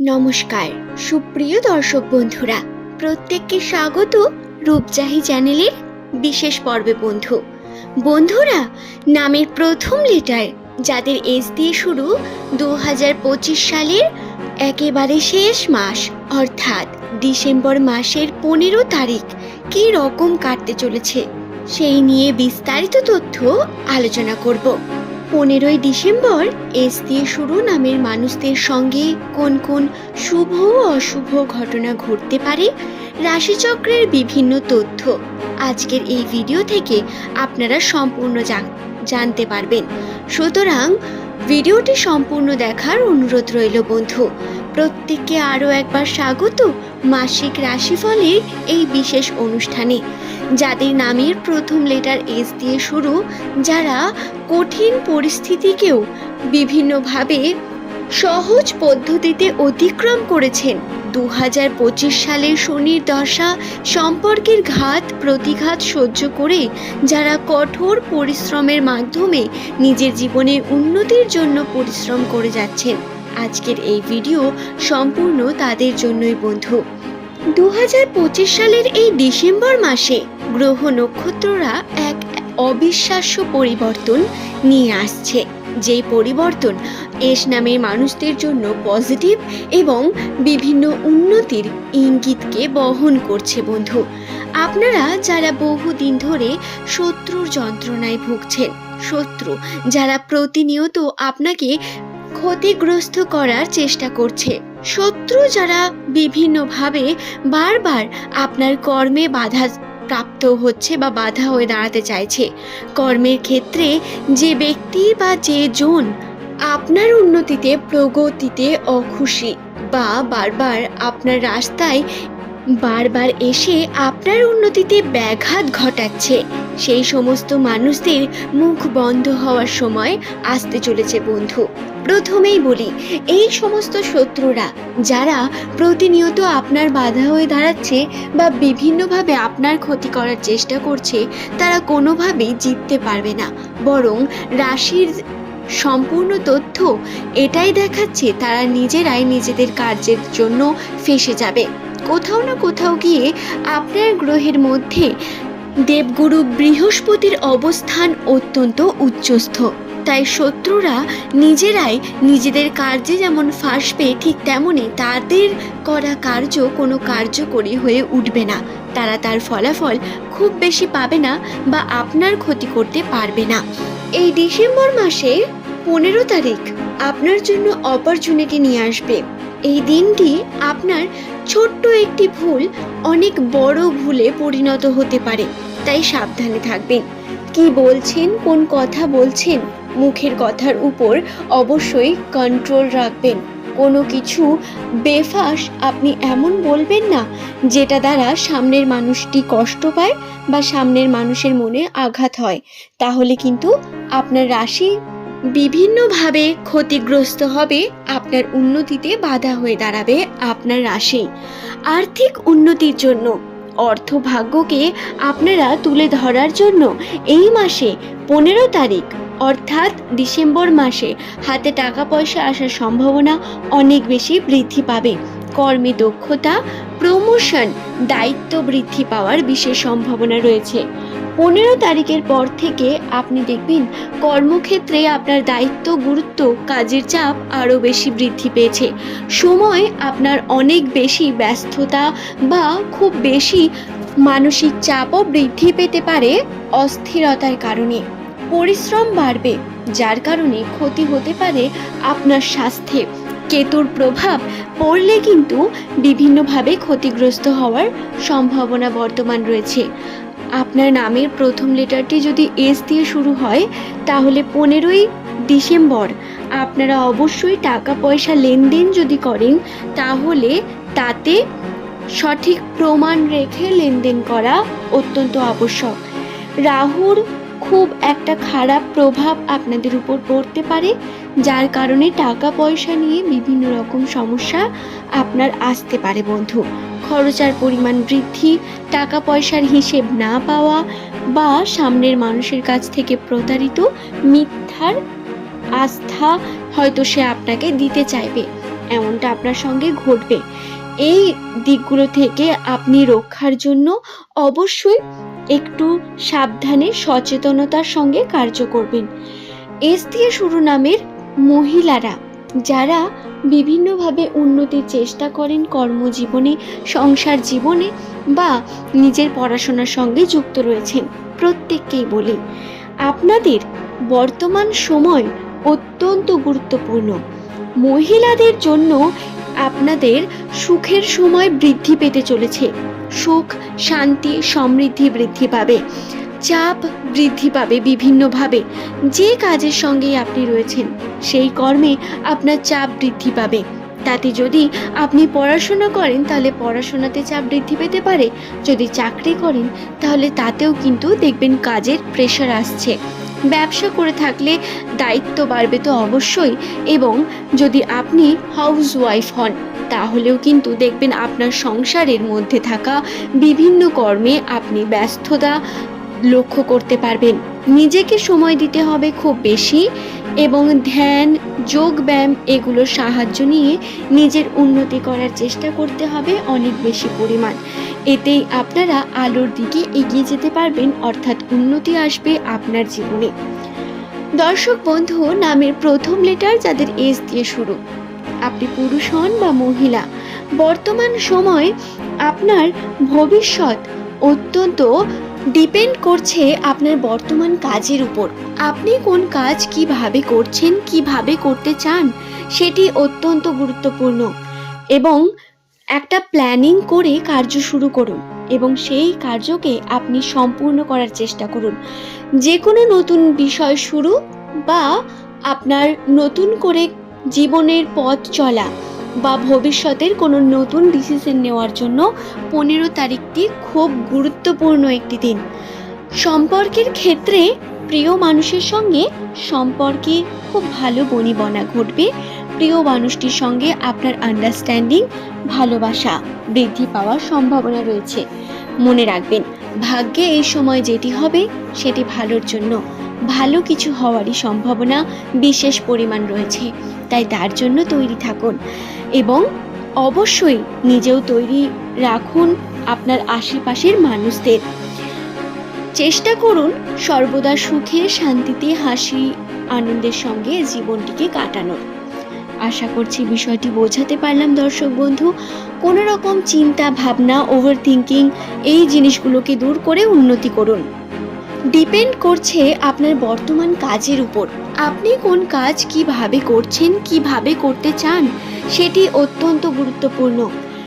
নমস্কার, সুপ্রিয় দর্শক বন্ধুরা, প্রত্যেককে স্বাগত রূপজাহি চ্যানেলের বিশেষ পর্বে বন্ধু। বন্ধুরা, নামের প্রথম লেটার যাদের এস দিয়ে শুরু দু হাজার পঁচিশ সালের একেবারে শেষ মাস, অর্থাৎ ডিসেম্বর মাসের পনেরো তারিখ কী রকম কাটতে চলেছে, সেই নিয়ে বিস্তারিত তথ্য আলোচনা করব। পনেরোই ডিসেম্বর এস দিয়ে শুরু নামের মানুষদের সঙ্গে কোন কোন শুভ ও অশুভ ঘটনা ঘটতে পারে, রাশিচক্রের বিভিন্ন তথ্য। আজকের এই ভিডিও থেকে আপনারা সম্পূর্ণ জান- জানতে পারবেন। সুতরাং ভিডিওটি সম্পূর্ণ দেখার অনুরোধ রইল বন্ধু। প্রত্যেককে আরও একবার স্বাগত মাসিক রাশিফলের এই বিশেষ অনুষ্ঠানে। যাদের নামের প্রথম লেটার এস দিয়ে শুরু, যারা কঠিন পরিস্থিতিকেও বিভিন্নভাবে সহজ পদ্ধতিতে অতিক্রম করেছেন। দু হাজার পঁচিশ সালের শনির দশা সম্পর্কের ঘাত প্রতিঘাত সহ্য করে যারা কঠোর পরিশ্রমের মাধ্যমে নিজের জীবনের উন্নতির জন্য পরিশ্রম করে যাচ্ছেন। আজকের এই ভিডিও সম্পূর্ণ তাদের জন্যই, বন্ধু। দু হাজার পঁচিশ সালের এই ডিসেম্বর মাসে গ্রহ নক্ষত্ররা এক অবিশ্বাস্য পরিবর্তন নিয়ে আসছে। যেই পরিবর্তন এস নামের মানুষদের জন্য পজিটিভ এবং বিভিন্ন উন্নতির ইঙ্গিতকে বহন করছে, বন্ধু। আপনারা যারা বহুদিন ধরে শত্রুর যন্ত্রণায় ভুগছেন, শত্রু যারা প্রতিনিয়ত আপনাকে ক্ষতিগ্রস্ত করার চেষ্টা করছে, শত্রু যারা বিভিন্নভাবে বারবার আপনার কর্মে বাধা প্রাপ্ত হচ্ছে বা বাধা হয়ে দাঁড়াতে চাইছে। কর্মের ক্ষেত্রে যে ব্যক্তি বা যে জন আপনার উন্নতিতে, প্রগতিতে অখুশি বা বারবার আপনার রাস্তায় বারবার এসে আপনার উন্নতিতে ব্যাঘাত ঘটাচ্ছে। সেই সমস্ত মানুষদের মুখ বন্ধ হওয়ার সময় আসতে চলেছে বন্ধু। প্রথমেই বলি, এই সমস্ত শত্রুরা যারা প্রতিনিয়ত আপনার বাধা হয়ে দাঁড়াচ্ছে বা বিভিন্নভাবে আপনার ক্ষতি করার চেষ্টা করছে, তারা কোনোভাবেই জিততে পারবে না। বরং রাশির সম্পূর্ণ তথ্য এটাই দেখাচ্ছে, তারা নিজেরাই নিজেদের কার্যের জন্য ফেসে যাবে। কোথাও না কোথাও গিয়ে আপনার গ্রহের মধ্যে দেবগুরু বৃহস্পতির অবস্থান অত্যন্ত উচ্চস্থ। তাই শত্রুরা নিজেরাই নিজেদের কার্যে যেমন ফাঁসবে ঠিক তেমনই তাদের করা কার্য কোনো কার্যকরী হয়ে উঠবে না। তারা তার ফলাফল খুব বেশি পাবে না বা আপনার ক্ষতি করতে পারবে না। এই ডিসেম্বর মাসে পনেরো তারিখ আপনার জন্য অপরচুনিটি নিয়ে আসবে। এই দিনটি আপনার ছোট্ট একটি ভুল অনেক বড় ভুলে পরিণত হতে পারে, তাই সাবধানে থাকবেন। কি বলছেন, কোন কথা বলছেন, মুখের কথার উপর অবশ্যই কন্ট্রোল রাখবেন। কোনো কিছু বেফাস আপনি এমন বলবেন না, যেটা দ্বারা সামনের মানুষটি কষ্ট পায় বা সামনের মানুষের মনে আঘাত হয়। তাহলে কিন্তু আপনার রাশি বিভিন্নভাবে ক্ষতিগ্রস্ত হবে, আপনার উন্নতিতে বাধা হয়ে দাঁড়াবে আপনার রাশি। আর্থিক উন্নতির জন্য অর্থ ভাগ্যকে আপনারা তুলে ধরার জন্য এই মাসে পনেরো তারিখ, অর্থাৎ ডিসেম্বর মাসে হাতে টাকা পয়সা আসার সম্ভাবনা অনেক বেশি বৃদ্ধি পাবে। কর্মে দক্ষতা, প্রমোশন, দায়িত্ব বৃদ্ধি পাওয়ার বিশেষ সম্ভাবনা রয়েছে। পনেরো তারিখের পর থেকে আপনি দেখবেন কর্মক্ষেত্রে আপনার দায়িত্ব, গুরুত্ব, কাজের চাপ আরও বেশি বৃদ্ধি পেয়েছে। সময় আপনার অনেক বেশি ব্যস্ততা বা খুব বেশি মানসিক চাপও বৃদ্ধি পেতে পারে অস্থিরতার কারণে। পরিশ্রম বাড়বে, যার কারণে ক্ষতি হতে পারে আপনার স্বাস্থ্যে। কেতুর প্রভাব পড়লে কিন্তু বিভিন্নভাবে ক্ষতিগ্রস্ত হওয়ার সম্ভাবনা বর্তমান রয়েছে। আপনার নামের প্রথম লেটারটি যদি এস দিয়ে শুরু হয়, তাহলে পনেরোই ডিসেম্বর আপনারা অবশ্যই টাকা পয়সা লেনদেন যদি করেন, তাহলে তাতে সঠিক প্রমাণ রেখে লেনদেন করা অত্যন্ত আবশ্যক। রাহুর খুব একটা খারাপ প্রভাব আপনাদের উপর পড়তে পারে, যার কারণে টাকা পয়সা নিয়ে বিভিন্ন রকম সমস্যা আপনার আসতে পারে, বন্ধু। খরচার পরিমাণ বৃদ্ধি টাকা পয়সার হিসেব না পাওয়া বা সামনের মানুষের কাছ থেকে প্রতারিত, মিথ্যার আস্থা হয়তো সে আপনাকে দিতে চাইবে। এমনটা আপনার সঙ্গে ঘটবে। এই দিকগুলো থেকে আপনি রক্ষার জন্য অবশ্যই একটু সাবধানে, সচেতনতার সঙ্গে কার্য করবেন। এস দিয়ে শুরু নামের মহিলারা যারা বিভিন্নভাবে উন্নতির চেষ্টা করেন কর্মজীবনে, সংসার জীবনে বা নিজের পড়াশোনার সঙ্গে যুক্ত রয়েছেন। প্রত্যেককেই বলি, আপনাদের বর্তমান সময় অত্যন্ত গুরুত্বপূর্ণ। মহিলাদের জন্য আপনাদের সুখের সময় বৃদ্ধি পেতে চলেছে। সুখ, শান্তি, সমৃদ্ধি বৃদ্ধি পাবে। চাপ বৃদ্ধি পাবে বিভিন্নভাবে। যে কাজের সঙ্গেই আপনি রয়েছেন, সেই কর্মে আপনার চাপ বৃদ্ধি পাবে। তাতে যদি আপনি পড়াশোনা করেন, তাহলে পড়াশোনাতে চাপ বৃদ্ধি পেতে পারে। যদি চাকরি করেন, তাহলে তাতেও কিন্তু দেখবেন কাজের প্রেশার আসছে। ব্যবসা করে থাকলে দায়িত্ব বাড়বে তো অবশ্যই। এবং যদি আপনি হাউস ওয়াইফ হন, তাহলেও কিন্তু দেখবেন আপনার সংসারের মধ্যে থাকা বিভিন্ন কর্মে আপনি ব্যস্ততা লক্ষ্য করতে পারবেন। নিজেকে সময় দিতে হবে খুব বেশি এবং ধ্যান, যোগ ব্যায়াম এগুলোর সাহায্য নিয়ে নিজের উন্নতি করার চেষ্টা করতে হবে অনেক বেশি পরিমাণ। এতেই আপনারা আলোর দিকে এগিয়ে যেতে পারবেন, অর্থাৎ উন্নতি আসবে আপনার জীবনে। দর্শক বন্ধু, নামের প্রথম লেটার যাদের এস দিয়ে শুরু। আপনি পুরুষ হন বা মহিলা, বর্তমান সময় আপনার ভবিষ্যৎ অত্যন্ত ডিপেন্ড করছে আপনার বর্তমান কাজের উপর। আপনি কোন কাজ কীভাবে করছেন, কীভাবে করতে চান, সেটি অত্যন্ত গুরুত্বপূর্ণ। এবং একটা প্ল্যানিং করে কার্য শুরু করুন এবং সেই কার্যকে আপনি সম্পূর্ণ করার চেষ্টা করুন। যে কোনো নতুন বিষয় শুরু বা আপনার নতুন করে জীবনের পথ চলা বা ভবিষ্যতের কোনো নতুন ডিসিশন নেওয়ার জন্য পনেরো তারিখটি খুব গুরুত্বপূর্ণ একটি দিন। সম্পর্কের ক্ষেত্রে প্রিয় মানুষের সঙ্গে সম্পর্কে খুব ভালো বনিবনা ঘটবে। প্রিয় মানুষটির সঙ্গে আপনার আন্ডারস্ট্যান্ডিং ভালোবাসা বৃদ্ধি পাওয়ার সম্ভাবনা রয়েছে। মনে রাখবেন, ভাগ্যে এই সময় যেটি হবে সেটি ভালোর জন্য ভালো কিছু হওয়ারই সম্ভাবনা বিশেষ পরিমাণ রয়েছে। তাই তার জন্য তৈরি থাকুন। এবং অবশ্যই নিজেও তৈরি রাখুন আপনার আশেপাশের মানুষদের। চেষ্টা করুন সর্বদা সুখে, শান্তিতে, হাসি, আনন্দের সঙ্গে জীবনটিকে কাটানোর। আশা করছি বিষয়টি বোঝাতে পারলাম দর্শক বন্ধু। কোনো রকম চিন্তা, ভাবনা ওভার থিঙ্কিং এই জিনিসগুলোকে দূর করে উন্নতি করুন। ডিপেন্ড করছে আপনার বর্তমান কাজের উপর। আপনি কোন কাজ কীভাবে করছেন, কীভাবে করতে চান, সেটি অত্যন্ত গুরুত্বপূর্ণ।